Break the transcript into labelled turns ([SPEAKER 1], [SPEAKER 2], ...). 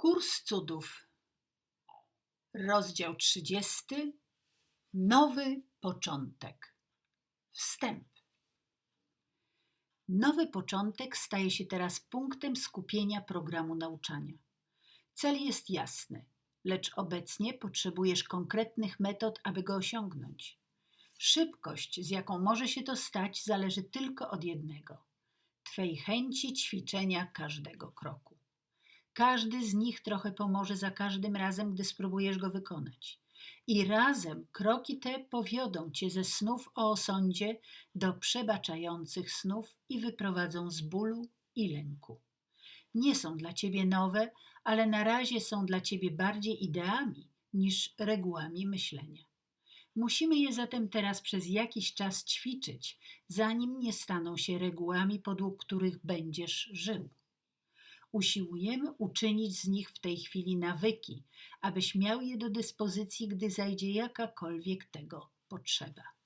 [SPEAKER 1] Kurs cudów. Rozdział 30. Nowy początek. Wstęp. Nowy początek staje się teraz punktem skupienia programu nauczania. Cel jest jasny, lecz obecnie potrzebujesz konkretnych metod, aby go osiągnąć. Szybkość, z jaką może się to stać, zależy tylko od jednego Twej chęci ćwiczenia każdego kroku. Każdy z nich trochę pomoże za każdym razem, gdy spróbujesz go wykonać. I razem kroki te powiodą cię ze snów o osądzie do przebaczających snów i wyprowadzą z bólu i lęku. Nie są dla ciebie nowe, ale na razie są dla ciebie bardziej ideami niż regułami myślenia. Musimy je zatem teraz przez jakiś czas ćwiczyć, zanim nie staną się regułami, podług których będziesz żył. Usiłujemy uczynić z nich w tej chwili nawyki, abyś miał je do dyspozycji, gdy zajdzie jakakolwiek tego potrzeba.